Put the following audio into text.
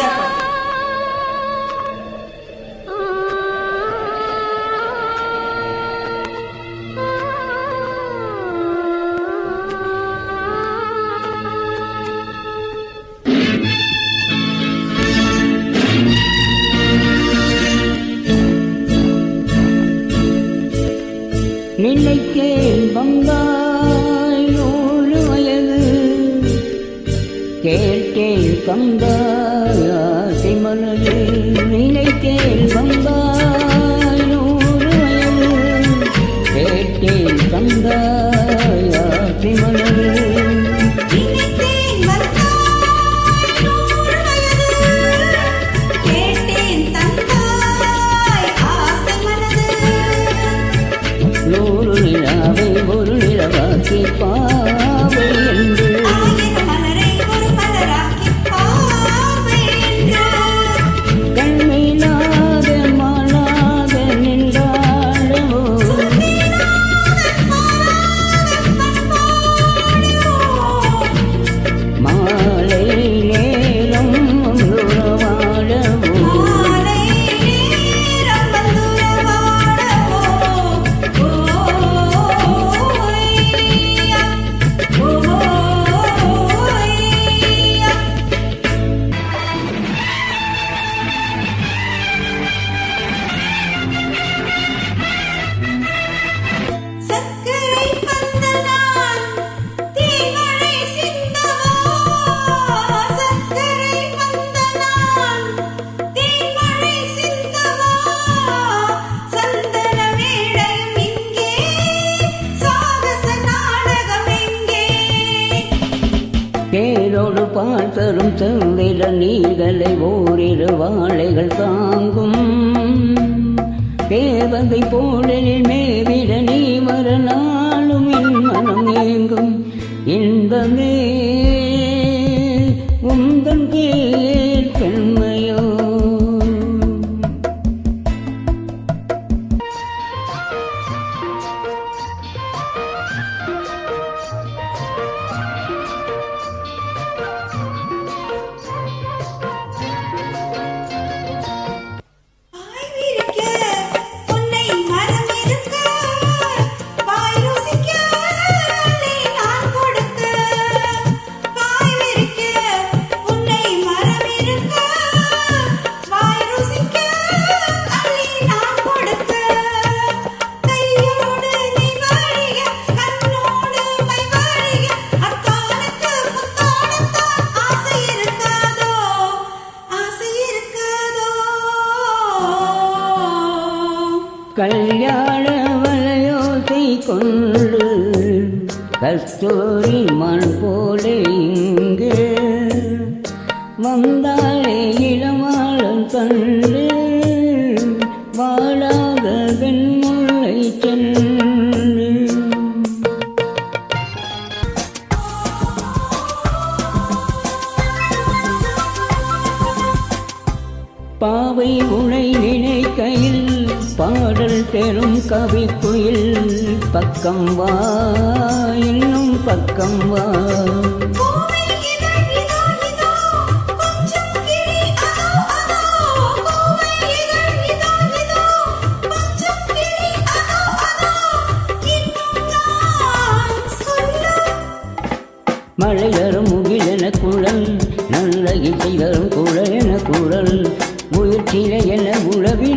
அமைதியா நினைக்கேன் வந்தாய் ஏழு வயது. கேட்டேன் கந்தாய் பார் கேடொடு பார்த்தரும் செவ்வில நீதலை ஓரிரு வாழைகள் தாங்கும். தேவதை போலில் மேவிட நீ வர நாளும் இன்மனம் ஏங்கும். இன்பமே உந்தன் கேட்கண்மை மலையாள வலையோசை கொண்டு கஸ்தூரி மண் போலே இங்கு வந்தாலே இளமாளம் கண்டு பாவை உழை நினைக்கையில் பாடல் பெறும் கவி குயில் பக்கம் வா இன்னும் பக்கம் வா. மழையரும் முகிலென குழல் நல்ல இசை வரும் குழல் என குழல். சிலை என உளவி